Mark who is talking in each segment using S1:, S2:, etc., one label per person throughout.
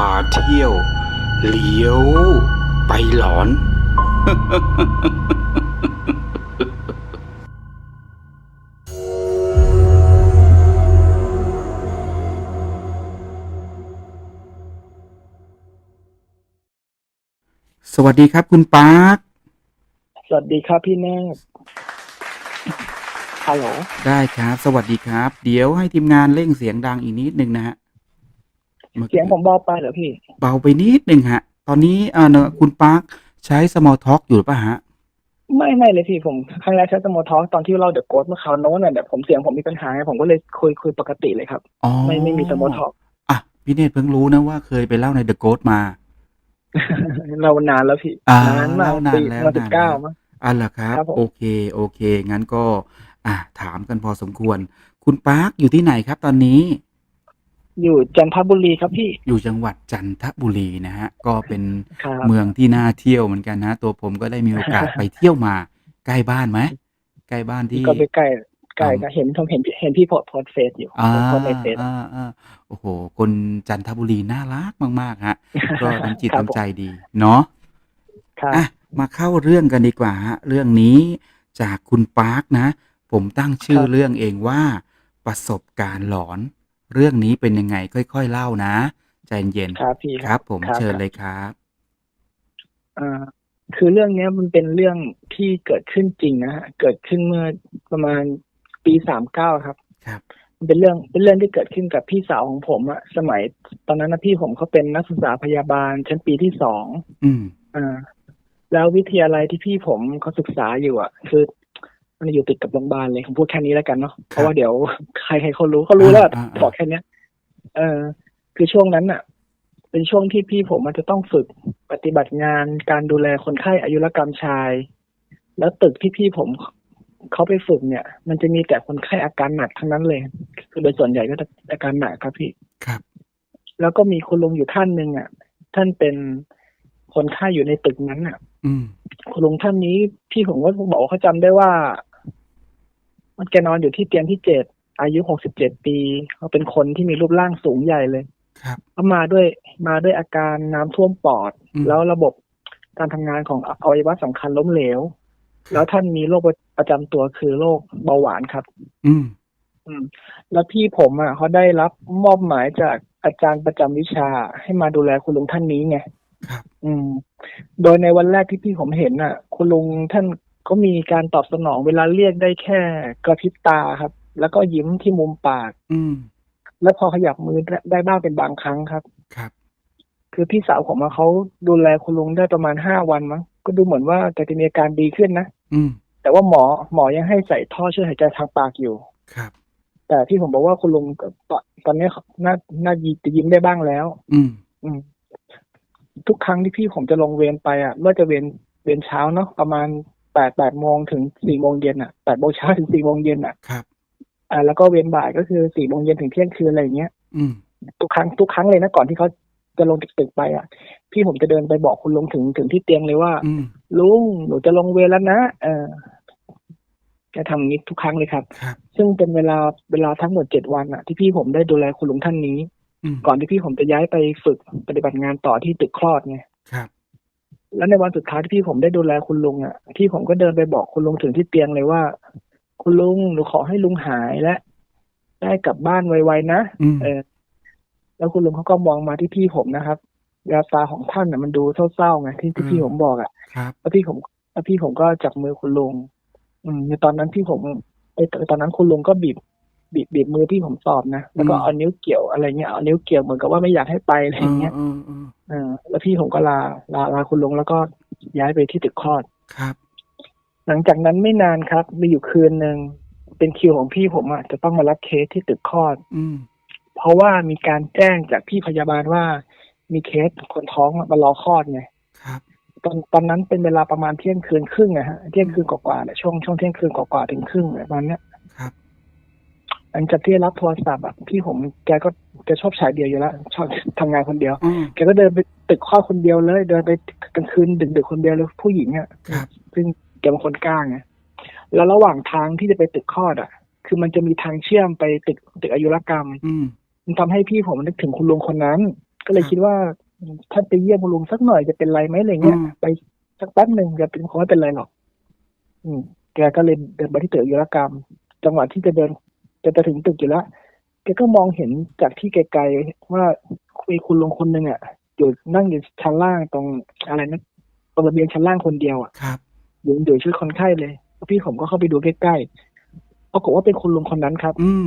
S1: าเที่ยว เลี้ยว ไปหลอน สวัสดีครับคุณปาร์ค
S2: สวัสดีครับพี่แนบฮัลโหล
S1: ได้ครับ สวัสดีครับ เดี๋ยวให้ทีมงานเร่งเสียงดังอีกนิดนึงนะฮะมื่อ
S2: เสี
S1: กี้
S2: ยงผมเบาไปเหรอพี่
S1: เบาไปนิดนึงฮะ ตอนนี้เอ่อเนอะคุณปาร์คใช้ small talk อยู่หรือเปล่าฮะ
S2: ไม่ไม่เลยพี่ผมครั้งแรกใช้สโมทอลตอนที่เราเดอะโกดเมื่อคราวโน้นน่ะเดี๋ยวผมเสียงผมมีปัญหาไงผมก็เลยคุยคุยปกติเลยครับ
S1: อ๋อ
S2: ไม่ไม่มีสโมทอล
S1: อะพี่เนตรเพิ่งรู้นะว่าเคยไปเล่าใน The Ghost มา
S2: เรานานแล้วพี่
S1: อ่านา
S2: นมาก
S1: เล่านาน
S2: ปี
S1: แล้ว
S2: มาสิบเก้านา
S1: นแล้ว
S2: มั้ง
S1: อะเหรอครับ
S2: ครับผม
S1: โอเค โอเค งั้นก็ อะถามกันพอสมควร คุณปาร์คอยู่ที่ไหนครับตอนนี้
S2: อยู่จันทบุรีครับพี่
S1: อยู่จังหวัดจันทบุรีนะฮะ ก็เป็น
S2: ครับ
S1: เมืองที่น่าเที่ยวเหมือนกันนะ ตัวผมก็ได้มีโอกาสไปเที่ยวมา ใกล้บ้านไหมใกล้บ้านที่
S2: ก็ไปใกล้ใกล้
S1: อ่า
S2: ก็เห็นผมเห็นเห็นพี่โพสต์โพสต์เฟซอยู่
S1: อ่า
S2: โพสต์ในเฟซ
S1: อ่าอ่าโอ้โห คนจันทบุรีน่ารักมาก ๆ ฮะ ก็น้ำจิต
S2: ครับ
S1: น้ำใจดี เนาะ
S2: ครับ
S1: อะ มาเข้าเรื่องกันดีกว่าฮะ เรื่องนี้จากคุณปาร์คนะ ผมตั้งชื่อเรื่องเองว่า ประสบการณ์หลอน เรื่องนี้เป็นยังไงค่อยๆเล่านะ ใจเย็น
S2: ครับพี่
S1: ครับ ผม
S2: ครับ
S1: เชิญเลยครับ
S2: อ่าคือเรื่องเนี้ยมันเป็นเรื่องที่เกิดขึ้นจริงนะฮะเกิดขึ้นเมื่อประมาณปีสามเก้าครับ
S1: ครับ
S2: มันเป็นเรื่องเป็นเรื่องที่เกิดขึ้นกับพี่สาวของผมอะสมัยตอนนั้นนะพี่ผมเขาเป็นนักศึกษาพยาบาลชั้นปีที่สอง
S1: อืม
S2: อ่าแล้ววิทยาลัยที่พี่ผมเขาศึกษาอยู่อะคือ มันอยู่ติดกับโรงพยาบาลเลยผมพูดแค่นี้แล้วกันเนาะเพราะว่าเดี๋ยวใครใครเขารู้เขารู้แล้ว
S1: อ่าอ่าอ่า
S2: บอกแค่เนี้ย เออ คือช่วงนั้นอะเป็นช่วงที่พี่ผมมันจะต้องฝึกปฏิบัติงานการดูแลคนไข้อายุรกรรมชาย แล้วตึกที่พี่ผมเขาไปฝึกเนี่ย มันจะมีแต่คนไข้อาการหนักทั้งนั้นเลย คือโดยส่วนใหญ่ก็จะอาการหนักครับพี่
S1: ครับ
S2: แล้วก็มีคุณลุงอยู่ท่านหนึ่งอะ ท่านเป็นคนไข้อยู่ในตึกนั้นอะ
S1: อืม
S2: คุณลุงท่านนี้พี่ผมก็บอกว่าเขาจำได้ว่า มันแกนอนอยู่ที่เตียงที่เจ็ดอายุหกสิบเจ็ดปีเขาเป็นคนที่มีรูปร่างสูงใหญ่เลย
S1: ครับ
S2: เขามาด้วยมาด้วยอาการน้ำท่วมปอด
S1: อืม
S2: แล้วระบบการทำงานของอวัยวะสำคัญล้มเหลว แล้วท่านมีโรคประจำตัวคือโรคเบาหวานครับ
S1: อืม
S2: อืม แล้วพี่ผมอะเขาได้รับมอบหมายจากอาจารย์ประจำวิชาให้มาดูแลคุณลุงท่านนี้ไง
S1: ครับ
S2: อืม โดยในวันแรกที่พี่ผมเห็นน่ะ คุณลุงท่าน ก็มีการตอบสนองเวลาเรียกได้แค่กระพริบตาครับ แล้วก็ยิ้มที่มุมปาก
S1: อืม
S2: แล้วพอขยับมือได้บ้างเป็นบางครั้งครับ
S1: ครับ
S2: คือพี่สาวผมอะเขาดูแลคุณลุงได้ประมาณห้าวันมั้งก็ดูเหมือนว่าแกจะมีอาการดีขึ้นนะ
S1: อืม
S2: แต่ว่าหมอหมอยังให้ใส่ท่อช่วยหายใจทางปากอยู่
S1: ครับ
S2: แต่ที่ผมบอกว่าคุณลุงก็ตอนตอนนี้น่าน่าจะยิ้มได้บ้างแล้ว
S1: อืม
S2: อืม ทุกครั้งที่พี่ผมจะลงเวรไปอะเมื่อจะเวรเวรเช้าเนาะประมาณ แปดแปดโมงถึงสี่โมงเย็นอะแปดโมงเช้าถึงสี่โมงเย็นอะ
S1: ครับ
S2: อ่าแล้วก็เวรบ่ายก็คือสี่โมงเย็นถึงเที่ยงคืนอะไรอย่างเงี้ย
S1: อืม
S2: ทุกครั้งทุกครั้งเลยนะก่อนที่เขาจะลงจากตึกไปอะ พี่ผมจะเดินไปบอกคุณลุงถึงถึงที่เตียงเลยว่า
S1: อืม
S2: ลุงหนูจะลงเวรแล้วนะเออแกทำอย่างนี้ทุกครั้งเลยครับ
S1: ครับ
S2: ซึ่งเป็นเวลาเวลาทั้งหมดเจ็ดวันอะ ที่พี่ผมได้ดูแลคุณลุงท่านนี้
S1: อืม
S2: ก่อนที่พี่ผมจะย้ายไปฝึกปฏิบัติงานต่อที่ตึกคลอดไง
S1: ครับ
S2: แล้วในวันสุดท้ายที่พี่ผมได้ดูแลคุณลุงอะพี่ผมก็เดินไปบอกคุณลุงถึงที่เตียงเลยว่า คุณลุงหนูขอให้ลุงหายและได้กลับบ้านไวๆนะ
S1: อืม
S2: เออ แล้วคุณลุงเขาก็มองมาที่พี่ผมนะครับแววตาของท่านน่ะมันดูเศร้าๆไงที่ที่พี่ผมบอกอะ
S1: ครับ
S2: แล้วพี่ผมแล้วพี่ผมก็จับมือคุณลุง อืมในตอนนั้นพี่ผมไอตอนนั้นคุณลุงก็บีบ บีบบีบมือพี่ผมสอบนะแล้วก็
S1: อืม
S2: เอานิ้วเกี่ยวอะไรเงี้ยเอานิ้วเกี่ยวเหมือนกับว่าไม่อยากให้ไปอะไรอย่างเงี้ย
S1: เออเออ
S2: เออแล้วพี่ผมก็ลาลาลาคุณลุงแล้วก็ย้ายไปที่ตึกคลอด
S1: ครับ
S2: หลังจากนั้นไม่นานครับ มีอยู่คืนหนึ่งเป็นคิวของพี่ผมอะจะต้องมารับเคสที่ตึกคลอด
S1: อืม
S2: เพราะว่ามีการแจ้งจากพี่พยาบาลว่า มีเคสคนท้องมารอคลอดไง
S1: ครับ
S2: ตอนตอนนั้นเป็นเวลาประมาณเที่ยงคืนครึ่งนะฮะเที่ยงคืนกว่าๆเนี่ยช่วงช่วงเที่ยงคืนกว่าๆถึงครึ่งประมาณเนี้ย
S1: ครับ
S2: หลังจากที่รับโทรศัพท์อะพี่ผมแกก็แกชอบฉายเดียวอยู่แล้วชอบทำงานคนเดียว
S1: อืม
S2: แกก็เดินไปตึกคลอดคนเดียวเลย เดินไปกลางคืนดึกๆคนเดียวเลยผู้หญิงอะ
S1: ครับ
S2: ซึ่งแกเป็นคนกล้าไงแล้วระหว่างทางที่จะไปตึกคลอดอะ คือมันจะมีทางเชื่อมไปตึกตึกอายุรกรรม
S1: อืม
S2: มันทำให้พี่ผมนึกถึงคุณลุงคนนั้น ก็เลย
S1: ครับ
S2: คิดว่าอืมท่านไปเยี่ยมคุณลุงสักหน่อยจะเป็นไรไหมอะไร
S1: อื
S2: เงี้ย
S1: ม
S2: ไปสักแป๊บหนึ่งจะเป็นคงไม่เป็นไรหรอกอืมแกก็เลยเดินไปที่ตึกอายุรกรรม จังหวะที่จะเดิน จะจะถึงตึกอยู่แล้วแกก็มองเห็นจากที่ไกลๆว่ามีคุณลุงคนหนึ่งอะอยู่นั่งอยู่ชั้นล่างตรงอะไรนะตรงระเบียงชั้นล่างคนเดียวอะ
S1: ครับ
S2: อยู่อยู่ช่วยคนไข้เลยพี่ผมก็เข้าไปดูใกล้ๆปรากฏว่าเป็นคุณลุงคนนั้นครับ
S1: อืม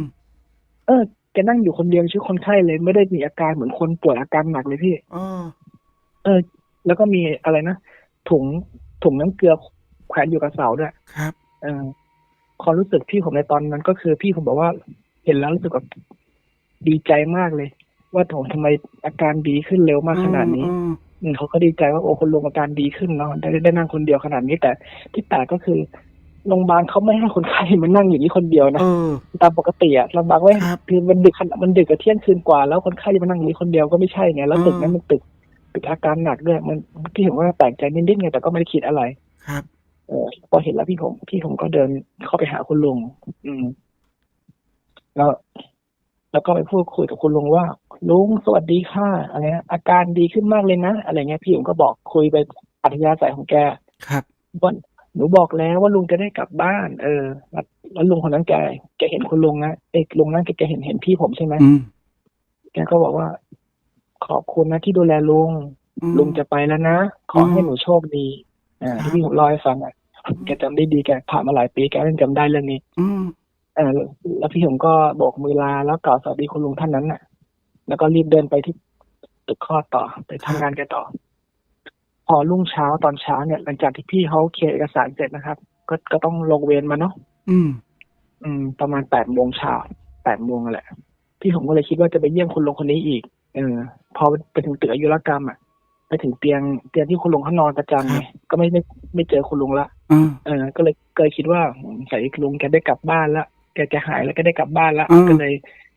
S2: เออแกนั่งอยู่คนเดียวช่วยคนไข้เลยไม่ได้มีอาการเหมือนคนป่วยอาการหนักเลยพี่
S1: เออ
S2: เออ แล้วก็มีอะไรนะถุงถุงน้ำเกลือแขวนอยู่กับเสาด้วย
S1: ครับ
S2: เออ ความรู้สึกพี่ผมในตอนนั้นก็คือพี่ผมบอกว่า เห็นแล้วรู้สึกแบบดีใจมากเลย ว่าโถทำไมอาการดีขึ้นเร็วมากขนาดนี้
S1: อืม
S2: อืมเขาก็ดีใจว่าโอ้คนลุงอาการดีขึ้นเนาะได้ได้นั่งคนเดียวขนาดนี้แต่ที่แปลกก็คือโรงพยาบาลเขาไม่ให้คนไข้มานั่งอย่างนี้คนเดียวนะ
S1: เออ
S2: ตามปกติอะลำบากไว้
S1: ครับ
S2: คือมันดึกขนาดมันดึกกับเที่ยงคืนกว่าแล้วคนไข้จะมานั่งอย่างนี้คนเดียวก็ไม่ใช่ไงแล้ว
S1: อืม
S2: ตึกนั้นมันตึกตึกอาการหนักด้วยมันพี่ผมว่าแปลกใจนิดๆไงแต่ก็ไม่ได้คิดอะไร
S1: ครับ
S2: เออพอเห็นแล้วพี่ผม พี่ผมก็เดินเข้าไปหาคุณลุง อืม แล้ว แล้วก็ไปพูดคุยกับคุณลุงว่า ลุงสวัสดีค่ะอะไรเงี้ยอาการดีขึ้นมากเลยนะอะไรเงี้ย พี่ผมก็บอกคุยไปอัธยาศัยของแก
S1: ครับ
S2: ว่าหนูบอกแล้วว่าลุงจะได้กลับบ้าน เออแล้วแล้วลุงคนนั้นแกแกเห็นคุณลุงนะเอกลุงนั้นแกแกเห็นเห็นพี่ผมใช่ไหม
S1: อืม
S2: แกก็บอกว่า ขอบคุณนะที่ดูแลลุง
S1: อืม
S2: ลุงจะไปแล้วนะ ขอให้
S1: อืม
S2: หนูโชคดี อ่า
S1: ครับ
S2: ที่พี่ผมเล่าให้ฟังอะ แกจำได้ดีแกผ่านมาหลายปีแกยังจำได้เรื่องนี้
S1: อืม
S2: เออแล้วพี่ผมก็โบกมือลาแล้วกล่าวสวัสดีคุณลุงท่านนั้นน่ะ แล้วก็รีบเดินไปที่ตึกคลอดต่อไปทำงานแกต่อ พอรุ่งเช้าตอนเช้าเนี่ย หลังจากที่พี่เขาเคลียร์เอกสารเสร็จนะครับ ก็ก็ต้องลงเวรมาเนาะ
S1: อืม
S2: อืม ประมาณแปดโมงเช้าแปดโมงนั่นแหละ พี่ผมก็เลยคิดว่าจะไปเยี่ยมคุณลุงคนนี้อีก เออ พอไปถึงตึกอายุรกรรมอะไปถึงเตียงเตียงที่คุณลุงเขานอนประจำไงก็ไม่ไม่ไม่เจอคุณลุงละ
S1: อ่า
S2: เออ ก็เลยเคยคิดว่าใส่ลุงแกได้กลับบ้านแล้วแกจะหายแล้วก็ได้กลับบ้านแล้ว
S1: อืม
S2: ก็เลย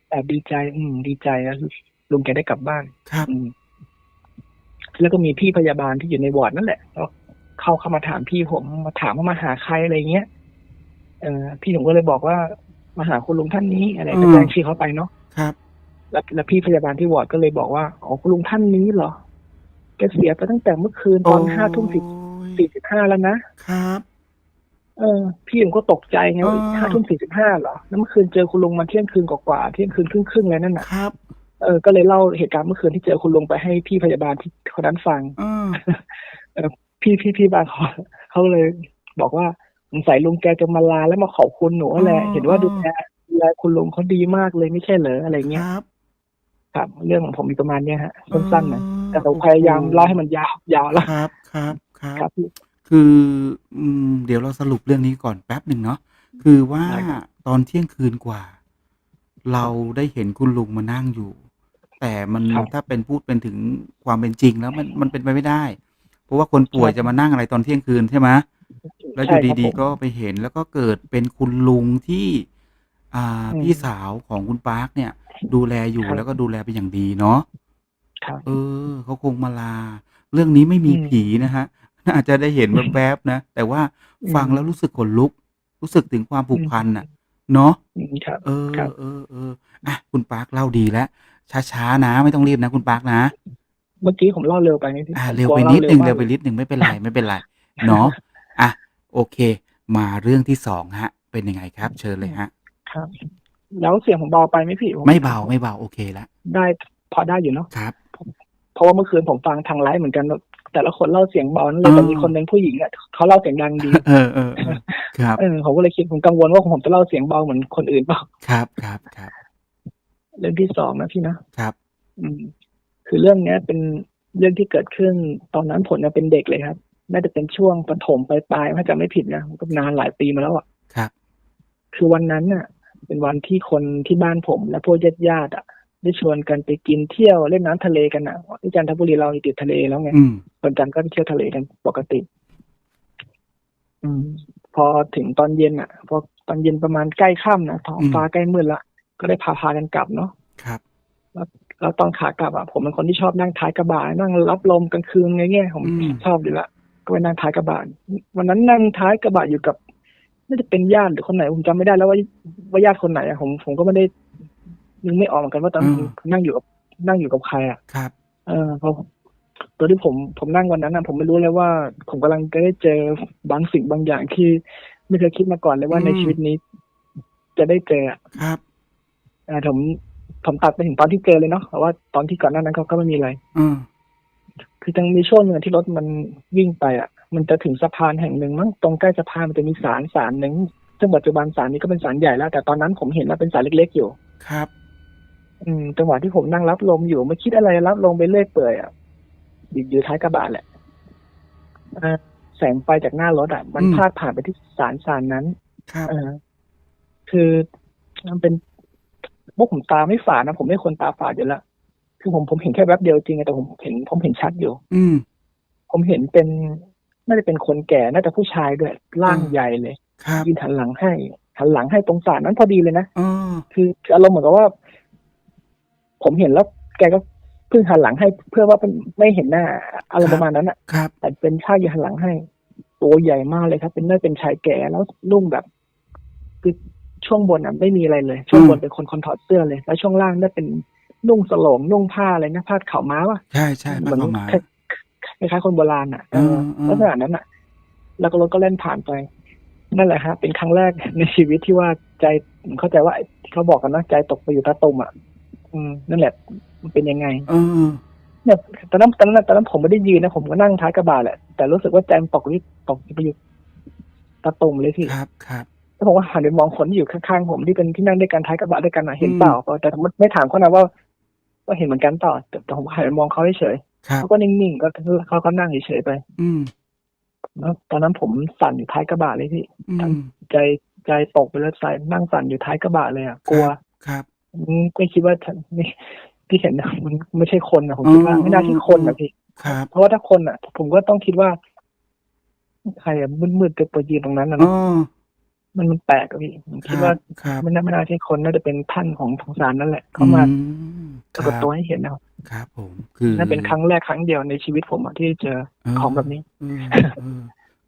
S2: แอบดีใจ อืม ดีใจแล้วลุงแกได้กลับบ้าน
S1: ครับ
S2: อืมแล้วก็มีพี่พยาบาลที่อยู่ในวอร์ดนั่นแหละก็เข้าเข้ามาถามพี่ผมมาถามว่ามาหาใครอะไรเงี้ยเออพี่ผมก็เลยบอกว่ามาหาคุณลุงท่านนี้อะไรก็แจ้งชื่อเขาไปเนาะ
S1: ครับ
S2: แล้วแล้วพี่พยาบาลที่วอร์ดก็เลยบอกว่าอ๋อคุณลุงท่านนี้เหรอแกเสียไปตั้งแต่เมื่อคืนตอนห้าทุ่มสิบ
S1: โอ้ย
S2: สี่สิบห้าแล้วนะ
S1: ครับ
S2: เออ พี่ผมก็ตกใจไงว่า
S1: อ่า
S2: ห้าทุ่มสี่สิบห้าเหรอแล้วเมื่อคืนเจอคุณลุงมาเที่ยงคืนกว่าๆเที่ยงคืนครึ่งครึ่งๆเลยนั่นน่ะ
S1: ครับ
S2: เออก็เลยเล่าเหตุการณ์เมื่อคืนที่เจอคุณลุงไปให้พี่พยาบาลที่คนนั้นฟัง
S1: อ่า
S2: พี่พี่พี่บางเขาเขาเลย บอกว่าสงสัยลุงแกจะมาลาแล้วมาขอบคุณหนูแหละ
S1: อ๋อ
S2: เห็นว่าดูแลดูแลคุณลุงเขาดีมากเลยไม่ใช่เหรออะไร
S1: ค
S2: เงี้ย
S1: รับ
S2: ครับ เรื่องของผมมีประมาณเนี้ยฮะสั้นๆนะ
S1: อ๋อ
S2: แต่เราพยายามเล่าให้มันยาวยาวแล้ว
S1: ครับครับ ครับ
S2: ครับพี่
S1: คืออืมเดี๋ยวเราสรุปเรื่องนี้ก่อนแป๊บหนึ่งเนาะคือว่า
S2: ได้ครับ
S1: ตอนเที่ยงคืนกว่า เราได้เห็นคุณลุงมานั่งอยู่ แต่มัน
S2: ครับ
S1: ถ้าเป็นพูดเป็นถึงความเป็นจริงแล้วมันมันเป็นไปไม่ได้ เพราะว่าคนป่วย
S2: ครับ
S1: จะมานั่งอะไรตอนเที่ยงคืนใช่ไหมแล้วอยู่
S2: ใช่ครับ
S1: ดี
S2: ผม
S1: ๆก็ไปเห็นแล้วก็เกิดเป็นคุณลุงที่ อ่า
S2: อืม
S1: พี่สาวของคุณปาร์คเนี่ย ดูแลอยู่
S2: ครับ
S1: แล้วก็ดูแลเป็นอย่างดีเนาะ
S2: ครับ
S1: เออเขาคงมาลา เรื่องนี้ไม่มี
S2: อืม
S1: ผีนะฮะ น่าจะได้เห็นแวบๆนะ แต่ว่า
S2: อืม
S1: ฟังแล้วรู้สึกขนลุก รู้สึกถึงความผูกพันน่ะ เนาะ
S2: อืมครับ
S1: เออ
S2: ครับ
S1: เออเอออะคุณปาร์คเล่าดีแล้วช้าๆนะไม่ต้องรีบนะคุณปาร์คนะ
S2: เมื่อกี้ผมเล่าเร็วไปนิดนึง
S1: อ่า
S2: ผม
S1: เร็ว
S2: กลั
S1: ไป
S2: ล่า
S1: นิดนึง
S2: มาก
S1: เร็วไปนิดนึงไม่เป็นไรไม่เป็นไรเนาะอะโอเค มาเรื่องที่สองฮะ เป็นยังไงครับ เชิญเลยฮะ
S2: ครับ แล้วเสียงผมเบาไปไหมพี่ผ
S1: ไม่เบาไม่เบาโอเคแล้ว
S2: ได้พอได้อยู่เนาะ
S1: ครับ
S2: เพราะว่าเมื่อคืนผมฟังทางไลฟ์เหมือนกัน แต่ละคนเล่าเสียงเบานั่นเลยแต่
S1: อ่ามี
S2: มีคนหนึ่งผู้หญิงอะเขาเล่าเสียงดังดี
S1: เออเออเออครับ
S2: เออผมก็เลยคิดผมกังวลว่าผมจะเล่าเสียงเบาเหมือนคนอื่นเปล่า
S1: ครับครับครับ
S2: เรื่องที่สองนะพี่นะครับ อืม คือเรื่องเนี้ย เป็นเรื่องที่เกิดขึ้นตอนนั้นผมยังเป็นเด็กเลยครับ น่าจะเป็นช่วงประถมปลายๆถ้าจำไม่ผิดนะก็นานหลายปีมาแล้วอะ
S1: ครับ
S2: คือวันนั้นน่ะ เป็นวันที่คนที่บ้านผมและพวกญาติญาติๆอะ ได้ชวนกันไปกินเที่ยวเล่นน้ำทะเลกันอะที่จันทบุรีเราติดทะเลแล้วไง
S1: อืม
S2: วันจันทร์ก็ไปเที่ยวทะเลกันปกติ อืม พอถึงตอนเย็นอะ พอตอนเย็นประมาณใกล้ค่ำนะท้อง
S1: อืม
S2: ฟ้าใกล้มืดละก็ได้พาพากันกลับเนาะ
S1: ครับ
S2: แล้วตอนขากลับอะผมเป็นคนที่ชอบนั่งท้ายกระบะนั่งรับลมกลางคืนไงเงี้ยผม
S1: อืม
S2: ชอบอยู่ละก็ไปนั่งท้ายกระบะวันนั้นนั่งท้ายกระบะอยู่กับน่าจะเป็นญาติหรือคนไหนผมจำไม่ได้แล้วว่าว่าญาติคนไหนอะผมผมก็ไม่ได้ นึกไม่ออกเหมือนกันว่าตอนนั้นผมนั่งอยู่กับนั่งอยู่กับใครอะ
S1: ครับ
S2: เออเพราะตัวที่ผมผมนั่งวันนั้นนะผมไม่รู้เลยว่า ผมกำลังจะได้เจอบางสิ่งบางอย่างที่ไม่เคยคิดมาก่อนเลยว่า
S1: อืม
S2: ในชีวิตนี้ จะได้เจออะ
S1: ครับ
S2: เออผมผมตัดไปถึงตอนที่เจอเลยเนาะแต่ว่าตอนที่ก่อนหน้านั้นเขาก็ไม่มีอะไร
S1: เออ
S2: คือจังมีช่วงหนึ่งที่รถมันวิ่งไปอะ มันจะถึงสะพานแห่งหนึ่งมั้งตรงใกล้สะพานมันจะมีศาลศาลหนึ่งซึ่งปัจจุบันศาลนี้ก็เป็นศาลใหญ่แล้ว แต่ตอนนั้นผมเห็นว่าเป็นศาลเล็ก ๆ อยู่
S1: ครับ
S2: อืมจังหวะที่ผมนั่งรับลมอยู่ไม่คิดอะไรรับลมไปเรื่อยเปื่อยอะอยู่อยู่ท้ายกระบะแหละเอ่อแสงไฟจากหน้ารถอะ มัน
S1: อืม
S2: พาดผ่านไปที่ศาลศาลนั้น
S1: ครับ
S2: เออคือมันเป็นพวกผมตาไม่ฝาดนะผมไม่คนตาฝาดอยู่แล้วคือผมผมเห็นแค่แวบเดียวจริงอะแต่ผมเห็นผมเห็นชัดอยู่
S1: อืม
S2: ผมเห็นเป็นน่าจะเป็นคนแก่น่าจะผู้ชายด้วยร่าง
S1: อืม
S2: ใหญ่เลย
S1: ครับ
S2: ยืนหันหลังให้หันหลังให้ตรงศาลนั้นพอดีเลยนะ
S1: เออ
S2: คือคืออารมณ์เหมือนกับว่า ผมเห็นแล้วแกก็เพิ่งหันหลังให้เพื่อว่าเป็นไม่เห็นหน้าอารมณ์ประมาณนั้นอะ
S1: ครับ
S2: แต่เป็นชายยืนหันหลังให้ ตัวใหญ่มากเลยครับ เป็นน่าเป็นชายแก่แล้วนุ่งแบบ คือช่วงบนอะไม่มีอะไรเลย ช่วงบนเป็นคนคนถอดเสื้อเลย แล้วช่วงล่างน่าเป็นนุ่งสโลงนุ่งผ้าอะไรนะผ้าขาวม้าว่ะ
S1: ใช่ใช่
S2: เห
S1: ผ้า
S2: มือน
S1: ขาวม้า
S2: คล้ายๆคนโบราณอะเออ
S1: เออเออ
S2: ลักษณะนั้นอะ แล้วก็รถก็เล่นผ่านไป นั่นแหละฮะ เป็นครั้งแรกในชีวิตที่ว่าใจผมเข้าใจว่าที่เขาบอกกันนะใจตกไปอยู่ตาตุ่มอะ อืมนั่นแหละมันเป็นยังไง
S1: เออ
S2: เนี่ยตอนนั้นตอนนั้นตอนนั้นผมไม่ได้ยืนนะผมก็นั่งท้ายกระบะแหละแต่รู้สึกว่าใจมันตกที่ตกไปอยู่ตาตุ่มเลยพี่
S1: ครับครับ
S2: แล้วผมก็หันไปมองคนที่อยู่ข้างๆผมที่เป็นที่นั่งด้วยกันท้ายกระบะด้วยกันนะเห็น
S1: อืม
S2: เปล่าแต่ผมไม่ถามเขานะว่าว่าเห็นเหมือนกันต่อแต่แต่ผมหันไปมองเขาเฉย
S1: ครับ
S2: ๆเขาก็นิ่งๆก็เขาก็นั่งเฉยๆไป
S1: อืม
S2: แล้วตอนนั้นผมสั่นอยู่ท้ายกระบะเลยพี่
S1: อืม
S2: ใจใจตกไปแล้วใจนั่งสั่นอยู่ท้ายกระบะเลยอะกลัว
S1: ครับ
S2: อืม ไม่คิดว่าฉันนี่ที่เห็นนะมันไม่ใช่คนนะผมคิดว่า
S1: อืม
S2: ไม่น่าใช่คนนะพี่
S1: ครับ
S2: เพราะว่าถ้าคนอะ ผมก็ต้องคิดว่า ใครอะมืดๆไปยืนตรงนั้นนะ
S1: เอ
S2: เนอะ
S1: อ
S2: มันมันแปลกอะพี่ผม
S1: ค
S2: คิด
S1: รั
S2: ว่า
S1: บครับ
S2: ไม่น่าไม่น่าใช่คนน่าจะเป็นท่านของทางศาลนั่นแหละเข้ามา
S1: อืม
S2: ปรากฏตัวให้เห็นนะครับ
S1: ครับ ผมคือ
S2: นั่นเป็นครั้งแรกครั้งเดียวในชีวิตผมอะที่เจอ
S1: เออ
S2: ของแบบนี้
S1: เออเออ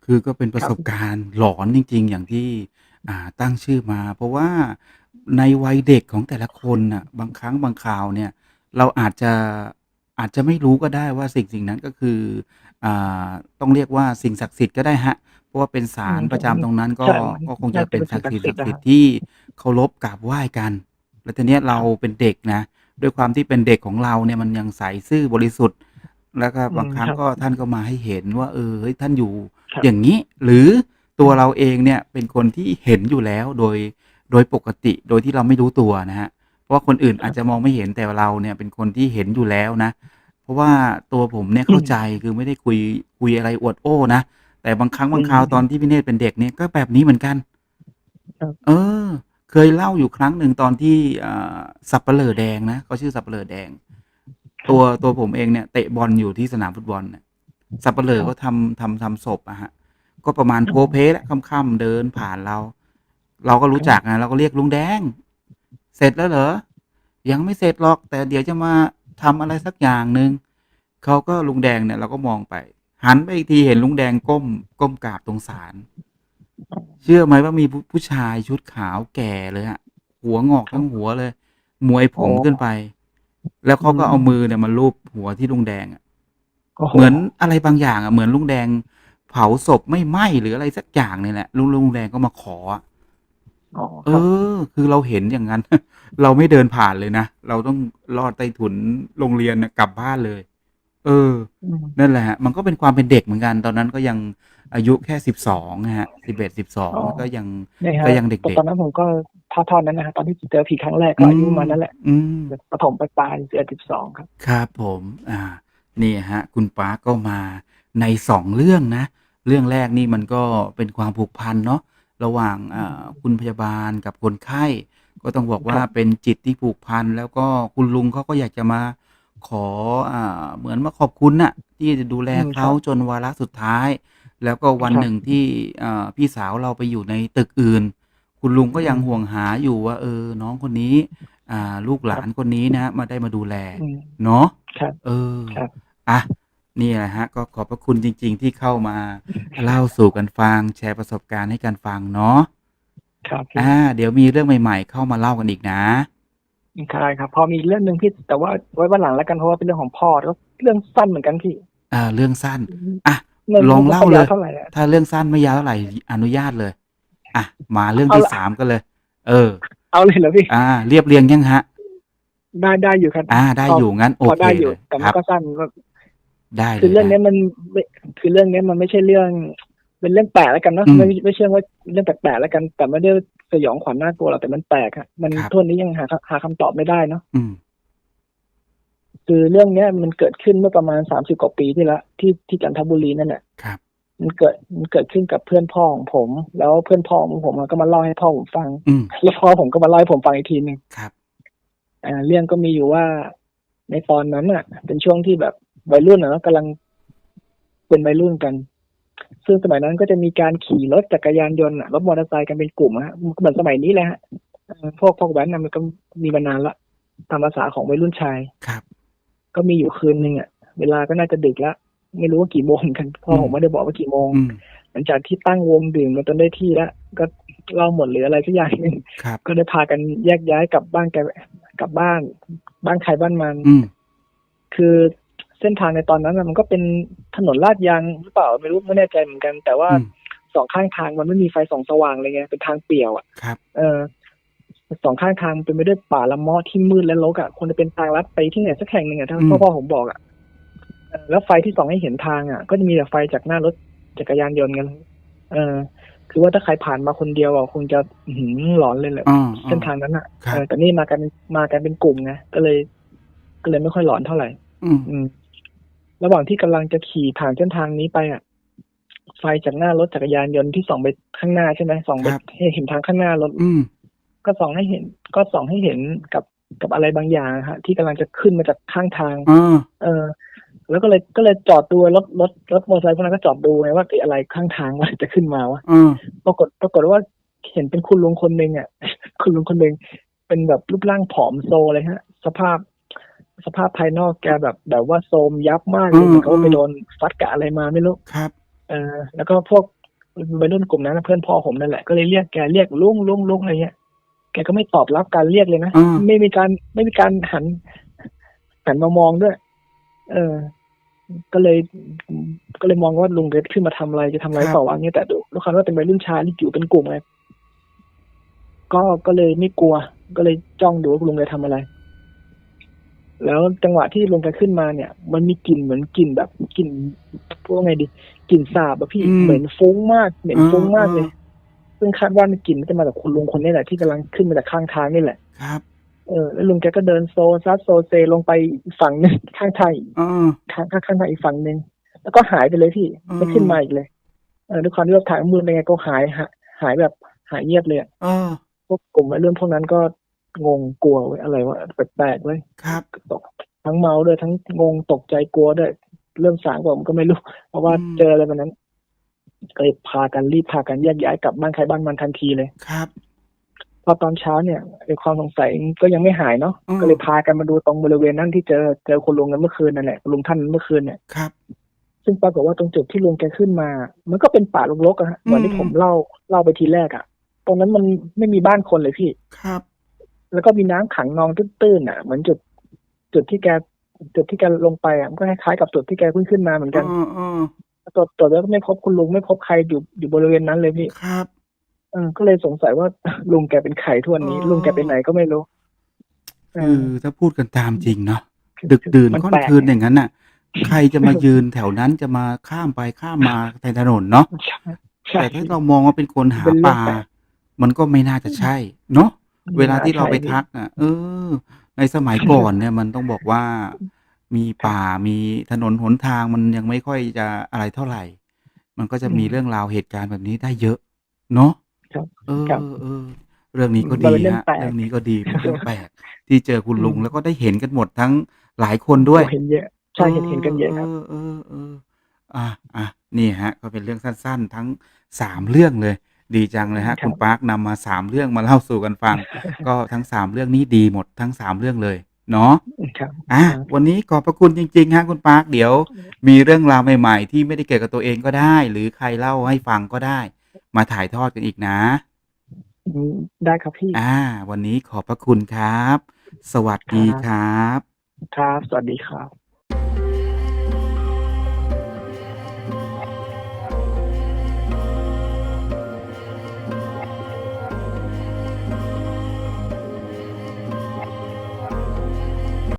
S1: คือก็เป็นประสบการณ์หลอนจริง ๆ อย่างที่ อ่าตั้งชื่อมา เพราะว่า ในวัยเด็กของแต่ละคนน่ะ บางครั้งบางคราวเนี่ย เราอาจจะอาจจะไม่รู้ก็ได้ว่าสิ่งสิ่งนั้นก็คืออ่าต้องเรียกว่าสิ่งศักดิ์สิทธิ์ก็ได้ฮะ เพราะว่าเป็นศาล
S2: อืม
S1: ประจำตรงนั้นก็
S2: ใช่
S1: ก็คงจะเป็น
S2: น่า
S1: ศั
S2: จะ
S1: ก
S2: เป็น
S1: ดิ์สิทธิ์
S2: สิ่
S1: ศั
S2: ง
S1: ก
S2: ศักดิ์
S1: ดิ์
S2: สิ
S1: สิ
S2: ท
S1: ท
S2: ธิ์
S1: ธิ์ที่เคารพกราบไหว้กัน แล้วทีเนี้ยเราเป็นเด็กนะ ด้วยความที่เป็นเด็กของเราเนี่ยมันยังใสซื่อบริสุทธิ์ แล้วก็บางครั้ง
S2: ครับ
S1: ก็ท่านก็มาให้เห็นว่า เออเฮ้ยท่านอยู่
S2: ครับ
S1: อย่างนี้หรือตัวเราเองเนี่ยเป็นคนที่เห็นอยู่แล้วโดย โดยปกติโดยที่เราไม่รู้ตัวนะฮะ เพราะว่าคนอื่นอาจจะมองไม่เห็นแต่เราเนี่ยเป็นคนที่เห็นอยู่แล้วนะ เพราะว่าตัวผมเนี่ยเข้าใจคือไม่ได้คุยคุยอะไรอวดโอ้นะ แต่บางครั้งบางคราว
S2: อืม
S1: ตอนที่พี่เนตรเป็นเด็กเนี่ยก็แบบนี้เหมือนกัน
S2: ครับ
S1: เออ เคยเล่าอยู่ครั้งหนึ่งตอนที่อ่าสับเปลอแดงนะเขาชื่อสับเปลอแดง ตัวตัวผมเองเนี่ยเตะบอลอยู่ที่สนามฟุตบอลเนี่ยสับเปลอก็ทำทำทำศพอะฮะ ก็ประมาณโพเพแล้วค่ำๆเดินผ่านเรา เราก็รู้จักนะเราก็เรียกลุงแดง เสร็จแล้วเหรอ ยังไม่เสร็จหรอก แต่เดี๋ยวจะมาทำอะไรสักอย่างหนึ่งเขาก็ลุงแดงเนี่ยเราก็มองไป หันไปอีกทีเห็นลุงแดงก้ม ก้มกราบตรงศาลเชื่อไหมว่ามีผู้ผู้ชายชุดขาวแก่เลยฮะ หัวงอกทั้งหัวเลย มวยผม
S2: โอ้
S1: ขึ้นไป แล้วเขาก็
S2: อืม
S1: เอามือเนี่ยมาลูบหัวที่ลุงแดงอะ
S2: โอ้โเห
S1: มือนอะไรบางอย่างอะเหมือนลุงแดง เผาศพไม่ไหม้หรืออะไรสักอย่างเนี่ยแหละลุงลุงแดงก็มาขอ อะ
S2: อ๋อ
S1: เอ
S2: ครับ
S1: อ คือเราเห็นอย่างนั้น เราไม่เดินผ่านเลยนะ เราต้องลอดใต้ถุนโรงเรียนน่ะกลับบ้านเลย เออ
S2: ม
S1: นั่นแหละฮะมันก็เป็นความเป็นเด็กเหมือนกัน ตอนนั้นก็ยังอายุแค่สิบสองฮะสิบเอ็ดสิบสองก็ยัง
S2: เนี่ยฮะ
S1: ก็ยังเด็กๆ
S2: ตอนนั้นผมก็เท่าๆนั้นนะฮะตอนที่เจอผีครั้งแรกก็อายุประมาณนั้นแหละ
S1: อืม
S2: ประถมปลายๆสิบเอ็ดสิบสองครับ
S1: ครับผมอ่านี่ฮะ คุณป้าร์คก็มาในสองเรื่องนะ เรื่องแรกนี่มันก็เป็นความผูกพันเนาะ ระหว่างอ่าคุณพยาบาลกับคนไข้ ก็ต้องบอกว่า
S2: ครับ
S1: เป็นจิตที่ผูกพัน แล้วก็คุณลุงเขาก็อยากจะมาขออ่าเหมือนมาขอบคุณน่ะที่จะดูแล
S2: อืม
S1: เขา
S2: ครับ
S1: จนวาระสุดท้าย แล้วก็วัน
S2: ครับ
S1: หนึ่งที่อ่าพี่สาวเราไปอยู่ในตึกอื่น คุณลุงก็ยัง
S2: อืม
S1: ห่วงหาอยู่ว่า เออ น้องคนนี้ อ่า ลูกหลานคนนี้นะ มาได้มาดูแล
S2: อืม
S1: เนาะ
S2: ครับ
S1: เออ
S2: ครับ
S1: อะ นี่แหละฮะ ก็ขอบพระคุณจริง ๆ ที่เข้ามาเล่าสู่กันฟัง แชร์ประสบการณ์ให้กันฟังเนาะ
S2: ครับพี่
S1: อ่า เดี๋ยวมีเรื่องใหม่ ๆ เข้ามาเล่ากันอีกนะ
S2: ใช่ครับ พอมีอีกเรื่องหนึ่งพี่แต่ว่าไว้วันหลังแล้วกันเพราะว่าเป็นเรื่องของพ่อแล้วเรื่องสั้นเหมือนกันพี่
S1: อ่าเรื่องสั้นอะ
S2: ไม่
S1: ลองเล่า
S2: ไม่ค่อย
S1: เลย
S2: วเท่าไหร่อะ
S1: ถ้าเรื่องสั้นไม่ยาวเท่าไหร่อนุญาตเลย อะมาเรื่อง
S2: เอา
S1: ที่
S2: ละ
S1: สามกันเลย เออ
S2: เอาเลยเหรอพี่
S1: อ่า เรียบเรียงยังฮะ
S2: ได้ได้อยู่ครับ
S1: อ่า ได้
S2: พอ
S1: อยู่งั้นโอ
S2: พอ
S1: เค
S2: ได้อยู่
S1: เลย
S2: แต่
S1: ค
S2: มั
S1: รั
S2: น
S1: บ
S2: ก็สั้นก็
S1: ได้เล
S2: คือยเรื่อง
S1: ได้
S2: เนี้ยมันไม่คือเรื่องเนี้ยมันไม่ใช่เรื่อง เป็นเรื่องแปลกแล้วกันเนาะ
S1: อืม
S2: ไม่ไม่เชื่อว่าเรื่องแปลกๆแล้วกัน แต่ไม่ได้สยองขวัญน่ากลัวหรอกแต่มันแปลกอะมัน
S1: ครับ
S2: ทุกวันนี้ยังหาหาคำตอบไม่ได้เนาะ
S1: อืม
S2: คือเรื่องเนี้ยมันเกิดขึ้นเมื่อประมาณสามสิบกว่าปีที่แล้วที่ที่จันทบุรีนั่นแหละ
S1: ครับ
S2: มันเกิดมันเกิดขึ้นกับเพื่อนพ่อของผม แล้วเพื่อนพ่อของผมก็มาเล่าให้พ่อผมฟัง
S1: อืม
S2: แล้วพ่อผมก็มาเล่าให้ผมฟังอีกทีหนึ่ง
S1: ครับ
S2: อ่าเรื่องก็มีอยู่ว่าในตอนนั้นอะ เป็นช่วงที่แบบ วัยรุ่นอะกำลังเป็นวัยรุ่นกัน ซึ่งสมัยนั้นก็จะมีการขี่รถจักรยานยนต์อะรถมอเตอร์ไซค์กันเป็นกลุ่มอะฮะมันก็เหมือนสมัยนี้แหละฮะเอ่อพวกพวกแว้นน่ะมันก็มีมานานละตามภาษาของวัยรุ่นชาย
S1: ครับ
S2: ก็มีอยู่คืนหนึ่งอะ เวลาก็น่าจะดึกแล้วไม่รู้ว่ากี่โมงเหมือนกันพ่อผมไม่ได้บอกว่ากี่โมง
S1: อืม
S2: หลังจากที่ตั้งวงดื่มกันจนได้ที่แล้วก็เล่าหมดหรืออะไรสักอย่างหนึ่ง
S1: ครับ
S2: ก็ได้พากันแยกย้ายกลับบ้านแกกลับบ้าน บ้านใครบ้านมัน
S1: อืม
S2: คือ เส้นทางในตอนนั้นน่ะมันก็เป็นถนนลาดยางหรือเปล่าไม่รู้ไม่แน่ใจเหมือนกัน แต่ว่า
S1: อืม
S2: สองข้างทางมันไม่มีไฟส่องสว่างเลยไงเป็นทางเปี่ยวอะ
S1: ครับ
S2: เออสองข้างทางเป็นไปด้วยป่าละเมาะที่มืดและรกอะควรจะเป็นทางลัดไปที่ไหนสักแห่งหนึ่งอะถ้า
S1: อืม
S2: พ่อพ่อผมบอกอะเออแล้วไฟที่ส่องให้เห็นทางอะ ก็จะมีแต่ไฟจากหน้ารถจักรยานยนต์กัน เออ คือว่าถ้าใครผ่านมาคนเดียวอะคงจะอื้อหือหลอนเลยแหละ
S1: อ่า
S2: เส้นทางนั้นอะ
S1: ครับ
S2: เออแต่นี่มากันมากันเป็นกลุ่มไงก็เลย ก็เลยไม่ค่อยหลอนเท่าไหร่
S1: อืม
S2: อืม ระหว่างที่กำลังจะขี่ผ่านเส้นทางนี้ไปอะ ไฟจากหน้ารถจักรยานยนต์ที่ส่องไปข้างหน้าใช่ไหมส่องไปให้เห็นทางข้างหน้ารถ
S1: อืม
S2: ก็ส่องให้เห็น ก็ส่องให้เห็นกับกับอะไรบางอย่างฮะ ที่กำลังจะขึ้นมาจากข้างทาง
S1: อ่า
S2: เออ แล้วก็เลยก็เลยจอดดูรถรถรถมอเตอร์ไซค์พวกนั้นก็จอดดูไงว่าเกิดอะไรข้างทางว่าจะขึ้นมาวะ
S1: อ่า
S2: ปรากฏปรากฏว่าเห็นเป็นคุณลุงคนหนึ่งอะ คุณลุงคนหนึ่งเป็นแบบรูปร่างผอมโซเลยฮะ สภาพ สภาพภายนอกแกแบบแบบว่าโทรมยับมากเลยเหมือนกับว่าไปโดนฟัดกะอะไรมาไม่รู้
S1: ครับ
S2: เออ แล้วก็พวกวัยรุ่นกลุ่มนั้นนะเพื่อนพ่อผมนั่นแหละก็เลยเรียกแกเรียกลุงลุงลุงอะไรเงี้ยแกก็ไม่ตอบรับการเรียกเลยนะ
S1: อ่า
S2: ไม่มีการไม่มีการหันหันมามองด้วย เออ ก็เลย ก็เลยมองว่าลุงเกขึ้นมาทำอะไรจะทำอะไรต่อวะเงี้ยแต่ดูลูกค้าว่าเป็นวัยรุ่นชายที่อยู่เป็นกลุ่มไงก็ก็เลยไม่กลัว ก็เลยจ้องดูว่าลุงแกทำอะไร แล้วจังหวะที่ลุงแกขึ้นมาเนี่ย มันมีกลิ่นเหมือนกลิ่นแบบกลิ่นพวกไงดีกลิ่นสาบอะพี่
S1: อืม
S2: เหม็นฟุ้งมากเหม็นฟุ้งมากเลย
S1: อ่า
S2: ซึ่งคาดว่ามันกลิ่นมันจะมาจากคุณลุงคนนี้แหละที่กำลังขึ้นมาจากข้างทางนี่แหละ
S1: ครับ
S2: เออแล้วลุงแกก็เดินโซซัดโซเซลงไปอีกฝั่งหนึงข้างทางอีก
S1: อ่า
S2: ข้างข้างข้างทางอีกฝั่งหนึ่งแล้วก็หายไปเลยพี่
S1: อืม
S2: ไม่ขึ้นมาอีกเลย เออด้วยความที่ว่าทางมืดเป็นไงก็หายหายหายแบบหายเงียบเลยอะ
S1: อ่า
S2: พวกกลุ่มวัยรุ่นพวกนั้นก็ งงกลัวเว้ยอะไรวะแปลกๆเว้ย
S1: ครับ
S2: ตกทั้งเมาด้วยทั้งงงตกใจกลัวด้วยเรื่องสางผมก็ไม่รู้ เพราะว่า
S1: อืม
S2: เจออะไรแบบนั้นก็เลยพากันรีบพากันแยกย้ายกลับบ้านใครบ้านมันทันทีเลย
S1: ครับ
S2: พอตอนเช้าเนี่ยไอ้ความสงสัยก็ยังไม่หายเนาะ
S1: อืม
S2: ก็เลยพากันมาดูตรงบริเวณนั้นที่เจอเจอคุณลุงกันเมื่อคืนนั่นแหละคุณลุงท่านนั้นเมื่อคืนเนี่ย
S1: ครับ
S2: ซึ่งปรากฏว่าตรงจุดที่ลุงแกขึ้นมา มันก็เป็นป่ารกๆอะฮะเหมือนที่
S1: อืม
S2: ผมเล่าเล่าไปทีแรกอะตรงนั้นมันไม่มีบ้านคนเลยพี่
S1: ครับ
S2: แล้วก็มีน้ำขังนองตื้นๆอะ เหมือนจุด จุดที่แกจุดที่แกลงไปอะมันก็คล้ายๆกับจุดที่แกเพิ่งขึ้นมาเหมือนกัน
S1: อ่าอ่า
S2: ตรวจตรวจแล้วก็ไม่พบคุณลุงไม่พบใครอยู่อยู่บริเวณนั้นเลยพี่
S1: ครับ
S2: เออก็เลยสงสัยว่าลุงแกเป็นใครทวนนี้
S1: อ๋อ
S2: ลุงแกไปไหนก็ไม่รู้เอ
S1: คือ
S2: อ
S1: ถ้าพูดกันตามจริงเนาะดึกดื่น
S2: มัน
S1: ค่อน
S2: แปลก
S1: คืนอย่างนั้นน่ะ ใครจะมายืนแถวนั้นจะมาข้ามไปข้ามมาในถนนเนาะ
S2: ใช่ใช่
S1: แต่ถ้าเรามองว่าเป็นคนหา
S2: เป็น
S1: ป
S2: เรื่อง
S1: ลา
S2: แปลก
S1: มันก็ไม่น่าจะใช่ เนาะ เวลาที่เราไป
S2: ใช่
S1: ทักอะ เออ ในสมัยก่อนเนี่ยมันต้องบอกว่า มีป่ามีถนนหนทางมันยังไม่ค่อยจะอะไรเท่าไหร่ มันก็จะมี
S2: อืม
S1: เรื่องราวเหตุการณ์แบบนี้ได้เยอะ เนาะ
S2: ครับ
S1: เออ
S2: ครับ
S1: เออ เรื่องนี้ก็
S2: มัน
S1: ดี
S2: เป็นเรื่อง
S1: ฮะ
S2: แปลก
S1: เรื่องนี้ก็ดีเป็นเรื่องแปลกที่เจอคุณลุง
S2: อืม
S1: แล้วก็ได้เห็นกันหมดทั้งหลายคนด้วย
S2: เห็นเยอะใช่เห็นเห็นกันเยอะครับ
S1: เออเออเอออะอะนี่ฮะ ก็เป็นเรื่องสั้น ๆ ทั้งสามเรื่องเลย ดีจังเลยฮะ
S2: ครับ
S1: คุณปาร์คนำมาสามเรื่องมาเล่าสู่กันฟัง ก็ทั้งสามเรื่องนี้ดีหมดทั้งสามเรื่องเลย เนาะ
S2: ครับ
S1: อะ
S2: ครับ
S1: วันนี้ขอบพระคุณจริง ๆ ฮะ คุณปาร์คเดี๋ยว มีเรื่องราวใหม่ ๆ ที่ไม่ได้เกี่ยวกับตัวเองก็ได้ หรือใครเล่าให้ฟังก็ได้ มาถ่ายทอดกันอีกนะ
S2: อืมได้ครับพี่
S1: อ่า วันนี้ขอบพระคุณครับ สวัสดีครับ
S2: ครับ สวัสดีครับ